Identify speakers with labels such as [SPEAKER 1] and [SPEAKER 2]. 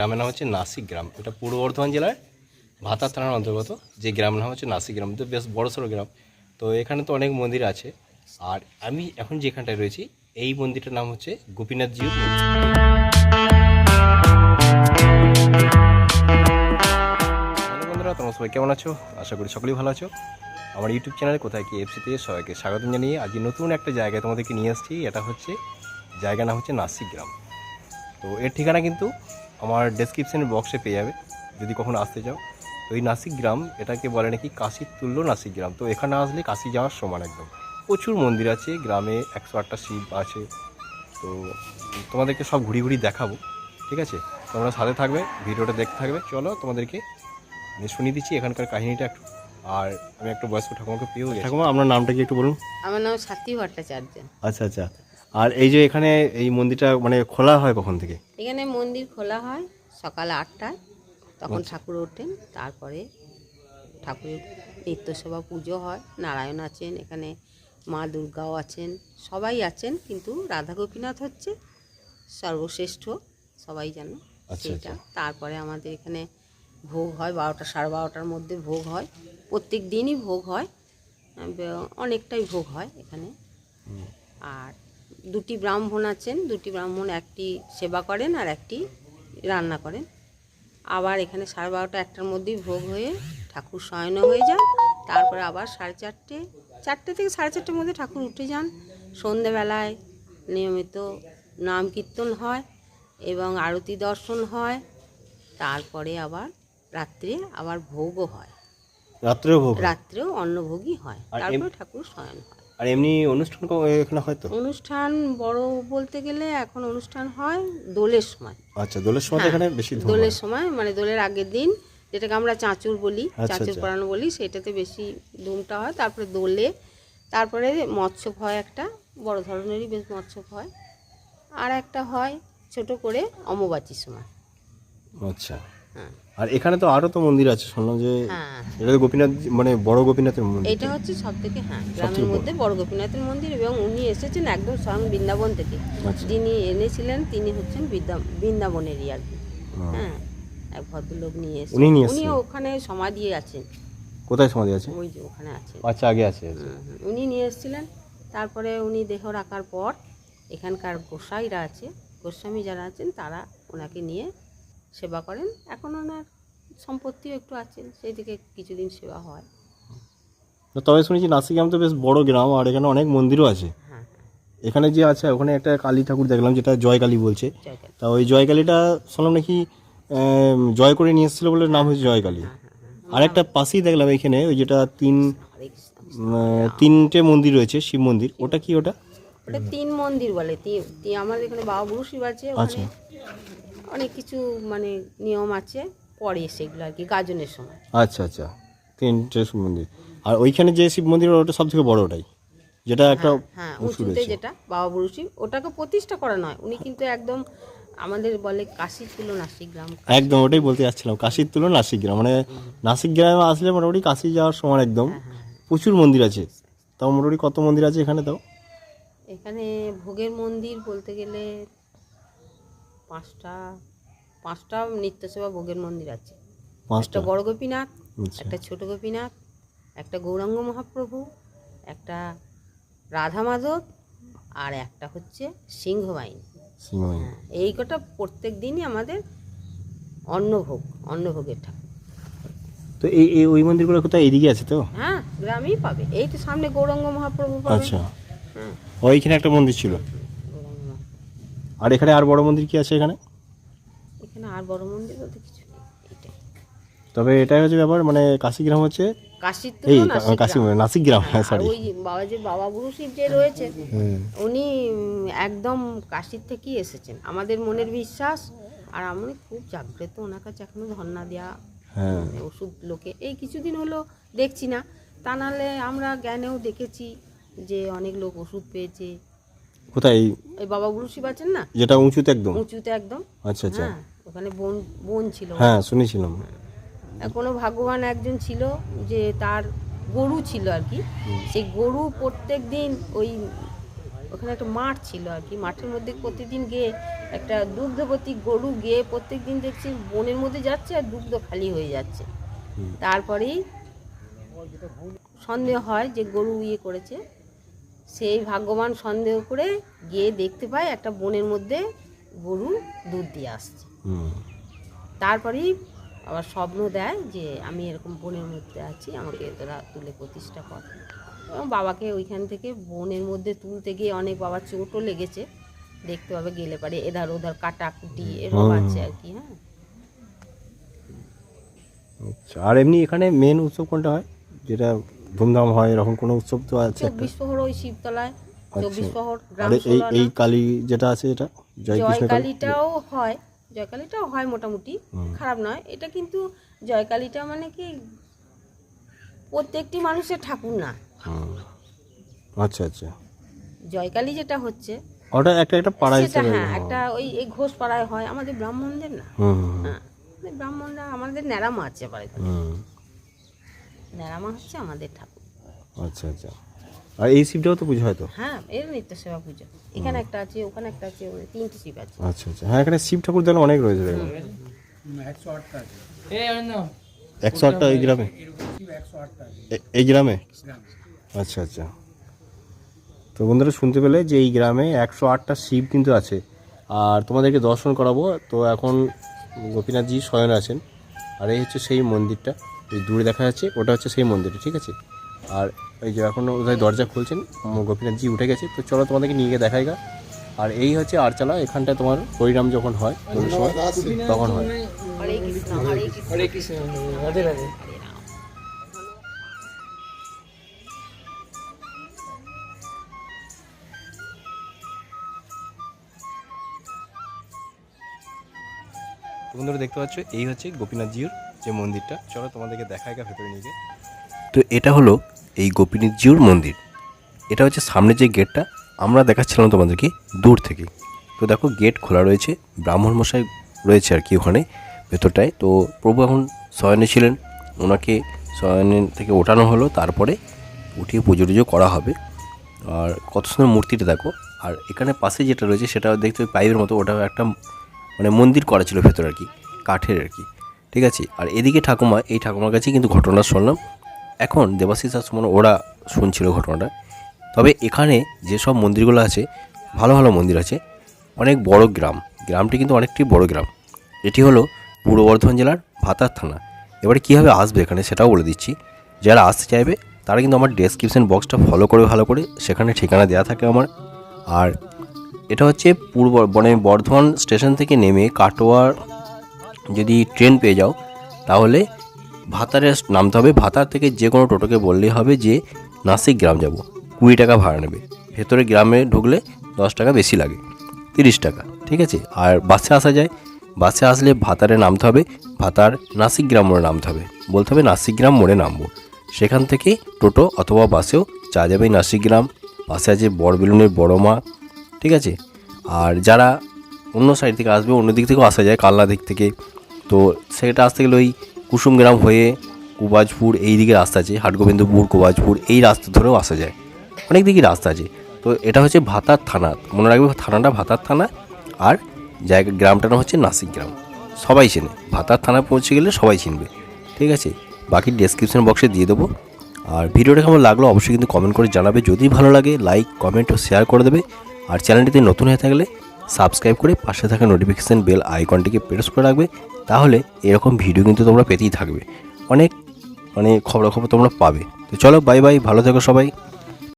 [SPEAKER 1] গ্রামের নাম হচ্ছে নাসিক গ্রাম। এটা পূর্ব বর্ধমান জেলার ভাতার থানার অন্তর্গত। যে গ্রাম নাম হচ্ছে নাসিক গ্রাম। তো বেশ বড় সড়ো গ্রাম। তো এখানে তো অনেক মন্দির আছে। আর আমি এখন যেখানটায় রয়েছি, এই মন্দিরটার নাম হচ্ছে গোপীনাথ জিউ মন্দির। বন্ধুরা, তোমরা সবাই কেমন আছো? আশা করি সকলেই ভালো আছো। আমার ইউটিউব চ্যানেলে কোথায় কি এফসিতে সবাইকে স্বাগত জানিয়ে আজ নতুন একটা জায়গায় তোমাদেরকে নিয়ে আসছি, এটা হচ্ছে জায়গার নাম হচ্ছে নাসিক গ্রাম। তো এর ঠিকানা কিন্তু আমার ডেসক্রিপশন বক্সে পেয়ে যাবে যদি কখনো আসতে চাও। তো এই নাসিক গ্রাম এটাকে বলে নাকি কাশির তুল্য নাসিক গ্রাম। তো এখানে আসলে কাশি যাওয়ার সমান একদম। প্রচুর মন্দির আছে গ্রামে একশো আটটা শিব আছে। তো তোমাদেরকে সব ঘুরি ঘুরি দেখাবো ঠিক আছে? তোমরা সাথে থাকবে ভিডিওটা দেখতে থাকবে। চলো তোমাদেরকে আমি শুনিয়ে দিচ্ছি এখানকার কাহিনীটা একটু। আর আমি একটা বয়স্ক ঠাকুমাকে পেয়েও ঠাকুমা আপনার নামটা কি একটু বলুন?
[SPEAKER 2] আমার নাম সাথী ভট্টাচার্য।
[SPEAKER 1] আচ্ছা আচ্ছা। আর এই যে এখানে এই মন্দিরটা মানে খোলা হয় কখন থেকে?
[SPEAKER 2] এখানে মন্দির খোলা হয় সকাল আটটায় তখন ঠাকুর ওঠেন তারপরে ঠাকুরের নিত্যসেবা পুজো হয় নারায়ণ আছেন এখানে মা দুর্গাও আছেন সবাই আছেন কিন্তু রাধা গোপীনাথ হচ্ছে সর্বশ্রেষ্ঠ সবাই জানো
[SPEAKER 1] আচ্ছা,
[SPEAKER 2] সেটা। তারপরে আমাদের এখানে ভোগ হয় বারোটা সাড়ে বারোটার মধ্যে ভোগ হয় প্রত্যেক দিনই ভোগ হয় অনেকটাই ভোগ হয় এখানে। আর দুটি ব্রাহ্মণ আছেন দুটি ব্রাহ্মণ একটি সেবা করেন আর একটি রান্না করেন। আবার এখানে সাড়ে বারোটা একটার মধ্যেই ভোগ হয়ে ঠাকুর শয়নও হয়ে যান। তারপরে আবার সাড়ে চারটে চারটে থেকে সাড়ে চারটের মধ্যে ঠাকুর উঠে যান। সন্ধেবেলায় নিয়মিত নাম কীর্তন হয় এবং আরতি দর্শন হয়। তারপরে আবার রাত্রে আবার ভোগও হয়।
[SPEAKER 1] রাত্রেও ভোগ
[SPEAKER 2] রাত্রেও অন্নভোগই হয়। তারপরে ঠাকুর শয়ন হয়।
[SPEAKER 1] আর এমনি অনুষ্ঠান ক- এখানে হয় তো?
[SPEAKER 2] অনুষ্ঠান বড় বলতে গেলে এখন অনুষ্ঠান হয় দোলের সময়।
[SPEAKER 1] আচ্ছা দোলের সময় তো
[SPEAKER 2] হ্যাঁ,
[SPEAKER 1] এখানে বেশি ধুম
[SPEAKER 2] দোলের সময় মানে দোলের আগের দিন যেটাকে আমরা চাঁচুর বলি
[SPEAKER 1] আচ্ছা,
[SPEAKER 2] চাঁচুর
[SPEAKER 1] আচ্ছা।
[SPEAKER 2] পড়ানো বলি সেটাতে বেশি ধুমটা হয়। তারপরে দোলে তারপরে মৎস্যপ হয় একটা বড় ধরনেরই বেশ মৎস্যপ হয়। আর একটা হয় ছোট করে অমাবাচির সময়।
[SPEAKER 1] আচ্ছা।
[SPEAKER 2] হ্যাঁ।
[SPEAKER 1] আর এখানে তো আরও তো মন্দির আছে শুনলাম যে
[SPEAKER 2] হ্যাঁ।
[SPEAKER 1] এটা তো গোপীনাথ মানে বড় গোপীনাথের মন্দির।
[SPEAKER 2] এটা হচ্ছে সব থেকে হ্যাঁ গ্রামের মধ্যে বড় গোপীনাথের মন্দির এবং উনি এসেছেন একদম স্বয়ং বৃন্দাবন থেকে।
[SPEAKER 1] আচ্ছা।
[SPEAKER 2] যিনি এনেছিলেন তিনি হচ্ছেন বৃন্দা- বৃন্দাবনেরই আর কি। হ্যাঁ এক ভদ্রলোক নিয়ে এসেছেন।
[SPEAKER 1] উনি নিয়ে
[SPEAKER 2] উনি ওখানে সমাধি আছেন।
[SPEAKER 1] কোথায় সমাধি আছে?
[SPEAKER 2] ওই যে ওখানে আছেন
[SPEAKER 1] আচ্ছা আগে আছে আছে।
[SPEAKER 2] হুম। উনি নিয়ে এসেছিলেন। তারপরে উনি দেহ রাখার পর এখানকার গোসাইরা আছে। গোস্বামী যারা আছেন তারা ওনাকে নিয়ে সেবা করেন। এখন ওনার সম্পত্তিও একটু আছে সেই দিকে কিছুদিন সেবা হয়।
[SPEAKER 1] তবে শুনেছি নাসিক গ্রাম তো বেশ বড় গ্রাম আর এখানে অনেক মন্দিরও আছে।
[SPEAKER 2] হ্যাঁ
[SPEAKER 1] এখানে যে আছে ওখানে একটা কালী ঠাকুর দেখলাম যেটা জয়কালী বলছে। তা ওই জয় কালীটা শুনলাম নাকি জয় করে নিয়ে এসেছিল বলে নাম হয়েছে জয়কালী। আর একটা পাশেই দেখলাম এখানে ওই যেটা তিন তিনটে মন্দির রয়েছে শিব মন্দির। ওটা কি ওটা?
[SPEAKER 2] ওটা তিন মন্দির বলে আমাদের এখানে বাবা শিব আছে
[SPEAKER 1] আচ্ছা।
[SPEAKER 2] অনেক কিছু মানে নিয়ম আছে পরে সেগুলো আর কি গাজনের সময়।
[SPEAKER 1] আচ্ছা আচ্ছা। তিনটে শিব মন্দির। আর ওইখানে যে শিব মন্দির ওটা সব থেকে বড় ওটাই। যেটা একটা
[SPEAKER 2] হ্যাঁ
[SPEAKER 1] উঁচু
[SPEAKER 2] উঁচুতে যেটা বাবা বুড়ো শিব ওটাকে প্রতিষ্ঠা করা নয়। উনি কিন্তু একদম আমাদের বলে কাশি ছিল নাসিক গ্রাম।
[SPEAKER 1] একদম ওটাই বলতে যাচ্ছিলাম কাশির তুলনা নাসিক গ্রাম। মানে নাসিক গ্রামে আসলে মোটামুটি কাশি যাওয়ার সময় একদম প্রচুর মন্দির আছে। তাও মোটামুটি কত মন্দির আছে এখানে তাও?
[SPEAKER 2] এখানে ভোগের মন্দির বলতে গেলে পাঁচটা পাঁচটা নিত্যসেবা ভোগের মন্দির আছে।
[SPEAKER 1] পাঁচটা?
[SPEAKER 2] বড় গোপীনাথ
[SPEAKER 1] আচ্ছা।
[SPEAKER 2] একটা ছোট গোপীনাথ একটা গৌরাঙ্গ মহাপ্রভু একটা রাধা মাধব আর একটা হচ্ছে সিংহবাহিনী। হ্যাঁ, এই কটা প্রত্যেক দিনই আমাদের অন্নভোগ অন্নভোগের ঠাকুর।
[SPEAKER 1] তো এই এই ওই মন্দিরগুলো কোথায়? এইদিকে আছে তো?
[SPEAKER 2] হ্যাঁ গ্রামেই পাবে। এই তো সামনে গৌরাঙ্গ মহাপ্রভু পাবে।
[SPEAKER 1] আচ্ছা।
[SPEAKER 2] হ্যাঁ।
[SPEAKER 1] ওইখানে একটা মন্দির ছিল। আর এখানে আর বড় মন্দির কি আছে এখানে?
[SPEAKER 2] এখানে আর বড় মন্দির বলতে কিছু নেই এটাই।
[SPEAKER 1] তবে এটাই হচ্ছে ব্যাপার মানে কাশি গ্রাম হচ্ছে
[SPEAKER 2] কাশির
[SPEAKER 1] এই
[SPEAKER 2] তুলনা নাসিক
[SPEAKER 1] কাশি নাসিক গ্রাম হ্যাঁ
[SPEAKER 2] আর
[SPEAKER 1] সরি
[SPEAKER 2] ওই বাবা যে বাবা বুড়ো শিব যে রয়েছে উনি একদম কাশির থেকেই এসেছেন। আমাদের মনের বিশ্বাস আর আমি খুব জাগ্রত ওনার কাছে এখনও ধর্ণা দেওয়া
[SPEAKER 1] হ্যাঁ।
[SPEAKER 2] মানে ওষুধ লোকে। এই কিছুদিন হলো দেখছি না তা নাহলে আমরা জ্ঞানেও দেখেছি যে অনেক লোক ওষুধ পেয়েছে।
[SPEAKER 1] কোথায় এই?
[SPEAKER 2] ওই বাবা না?
[SPEAKER 1] যেটা উঁচুতে একদম?
[SPEAKER 2] উঁচুতে একদম।
[SPEAKER 1] আচ্ছা আচ্ছা।
[SPEAKER 2] হ্যাঁ ওখানে বোন বোন ছিল।
[SPEAKER 1] হ্যাঁ শুনেছিলাম।
[SPEAKER 2] কোনো ভাগ্যবান একজন ছিল যে তার গরু ছিল আর কি। সেই গরু প্রত্যেক দিন ওই ওখানে একটা মাঠ ছিল আর কি। মাঠের মধ্যে প্রতিদিন গিয়ে একটা দুগ্ধবতী গরু গিয়ে প্রত্যেক দিন দেখছি বনের মধ্যে যাচ্ছে আর দুগ্ধ খালি হয়ে যাচ্ছে। তারপরেই সন্দেহ হয় যে গরু ইয়ে করেছে। সেই ভাগ্যবান সন্দেহ করে গিয়ে দেখতে পায় একটা বনের মধ্যে গরু দুধ দিয়ে আসছে। তারপরেই আবার স্বপ্ন দেয় যে আমি এরকম বনের মধ্যে আছি আমাকে তোরা তুলে প্রতিষ্ঠা কর। এবং বাবাকে ওইখান থেকে বনের মধ্যে তুলতে গিয়ে অনেক বাবার চোটও লেগেছে। দেখতে পাবে গেলে পারে এধার ওধার কাটাকুটি এরকম আছে আর কি হ্যাঁ।
[SPEAKER 1] আচ্ছা আর এমনি এখানে মেন উৎসব কোনটা হয়? যেটা ধুমধাম হয় এরকম কোনো উৎসব তো আছে?
[SPEAKER 2] চব্বিশ প্রহর ওই শিবতলায় চব্বিশ প্রহর গ্রাম
[SPEAKER 1] এই এই কালী যেটা আছে এটা? জয় কৃষ্ণ
[SPEAKER 2] জয়কালীটাও হয় জয়কালীটাও হয় মোটামুটি খারাপ নয়। এটা কিন্তু জয়কালীটা মানে কি প্রত্যেকটি মানুষের ঠাকুর না।
[SPEAKER 1] আচ্ছা আচ্ছা।
[SPEAKER 2] জয়কালী যেটা হচ্ছে
[SPEAKER 1] ওটা একটা একটা পাড়া হিসেবে
[SPEAKER 2] হ্যাঁ একটা ওই এই ঘোষ পাড়ায় হয় আমাদের ব্রাহ্মণদের না। হ্যাঁ ব্রাহ্মণরা আমাদের ন্যাড়ামা আছে বাড়িতে
[SPEAKER 1] হুম
[SPEAKER 2] হচ্ছে আমাদের ঠাকুর।
[SPEAKER 1] আচ্ছা আচ্ছা। আর এই শিবটাও তো পুজো হয় তো?
[SPEAKER 2] হ্যাঁ এর নিত্য সেবা পুজো। এখানে একটা আছে ওখানে একটা আছে তিনটে শিব আছে।
[SPEAKER 1] আচ্ছা আচ্ছা। হ্যাঁ এখানে শিব ঠাকুর দেখলে অনেক রয়েছে। একশো আটটা এই গ্রামে? এই গ্রামে? আচ্ছা আচ্ছা। তো বন্ধুরা শুনতে পেলে যে এই গ্রামে একশো আটটা শিব কিন্তু আছে। আর তোমাদেরকে দর্শন করাবো। তো এখন গোপীনাথজি শয়ন আছেন। আর এই হচ্ছে সেই মন্দিরটা। এই দূরে দেখা যাচ্ছে ওটা হচ্ছে সেই মন্দিরটা ঠিক আছে? আর এই যে এখন ওদের দরজা খুলছেন গোপীনাথজি উঠে গেছে তো চলো তোমাদেরকে নিয়ে গিয়ে দেখাই গা। আর এই হচ্ছে আরচালা এখানটায় তোমার হরিনাম যখন হয় সময় তখন হয়। বন্ধুরা দেখতে পাচ্ছ এই হচ্ছে গোপীনাথজিউর যে মন্দিরটা, চলো তোমাদেরকে দেখায় গা ভেতরে নিয়ে। তো এটা হলো এই গোপীনাথজিউর মন্দির। এটা হচ্ছে সামনে যে গেটটা, আমরা দেখাচ্ছিলাম তোমাদেরকে দূর থেকে। তো দেখো, গেট খোলা রয়েছে, ব্রাহ্মণ মশাই রয়েছে আর কি ওখানে, ভেতরটায়। তো প্রভু এখন শয়নে ছিলেন, ওনাকে শয়নে থেকে ওঠানো হলো, তারপরে উঠিয়ে পুজো টুজো করা হবে। আর কত সুন্দর মূর্তিটা দেখো। আর এখানে পাশে যেটা রয়েছে, সেটা দেখতে পাইপের মতো, ওটা একটা মানে মন্দির করা ছিল ভেতরে আর কি, কাঠের আর কি। ঠিক আছে? আর এদিকে ঠাকুমা, এই ঠাকুমার কাছে কিন্তু ঘটনা শুনলাম। এখন দেবাশিস আর সুমন ওরা শুনছিল ঘটনাটা। তবে এখানে যেসব মন্দিরগুলো আছে, ভালো ভালো মন্দির আছে, অনেক বড় গ্রাম। গ্রামটি কিন্তু অনেকটি বড় গ্রাম। এটি হলো পূর্ব বর্ধমান জেলার ভাতার থানা। এবারে কীভাবে আসবে এখানে সেটাও বলে দিচ্ছি। যারা আসতে চাইবে, তারা কিন্তু আমার ডেসক্রিপশন বক্সটা ফলো করে, ভালো করে সেখানে ঠিকানা দেওয়া থাকে আমার। আর এটা হচ্ছে পূর্ব মানে বর্ধমান স্টেশন থেকে নেমে কাটোয়ার যদি ট্রেন পেয়ে যাও, তাহলে ভাতারে নামতে হবে। ভাতার থেকে যে কোনো টোটোকে বললেই হবে যে, নাসিক গ্রাম যাব। কুড়ি টাকা ভাড়া নেবে। ভেতরে গ্রামে ঢুকলে দশ টাকা বেশি লাগে, তিরিশ টাকা, ঠিক আছে? আর বাসে আসা যায়। বাসে আসলে ভাতারে নামতে হবে। ভাতার নাসিক গ্রাম মোড়ে নামতে হবে। বলতে হবে নাসিক গ্রাম মোড়ে নামবো। সেখান থেকে টোটো অথবা বাসেও চা যাবে নাসিক গ্রাম। পাশে আছে বড় বেলুনের বড় মা ঠিক আছে? আর যারা অন্য সাইড থেকে আসবে, অন্য দিক থেকেও আসা যায়, কালনা দিক থেকে। তো সেটা আসতে গেলে ওই কুসুমগ্রাম হয়ে কুবাজপুর এই দিকে রাস্তা আছে, হাটগোবিন্দপুর, কুবাজপুর, এই রাস্তা ধরেও আসা যায়। অনেক দিকে রাস্তা আছে। তো এটা হচ্ছে ভাতার থানা। মনে রাখবে থানাটা ভাতার থানা আর জায়গা, গ্রামটার নাম হচ্ছে নাসিক গ্রাম সবাই চেনে। ভাতার থানা পৌঁছে গেলে সবাই চিনবে। ঠিক আছে? বাকি ডেসক্রিপশন বক্সে দিয়ে দেবো। আর ভিডিওটা কেমন লাগল অবশ্যই কিন্তু কমেন্ট করে জানাবে। যদি ভালো লাগে লাইক কমেন্ট ও শেয়ার করে দেবে। আর চ্যানেলটিতে নতুন হয়ে থাকলে সাবস্ক্রাইব করে পাশে থাকা নোটিফিকেশান বেল আইকনটিকে প্রেস করে রাখবে, তাহলে এরকম ভিডিও কিন্তু তোমরা পেতেই থাকবে। অনেক মানে খবরাখবর তোমরা পাবে। তো চলো বাই বাই ভালো থেকো সবাই।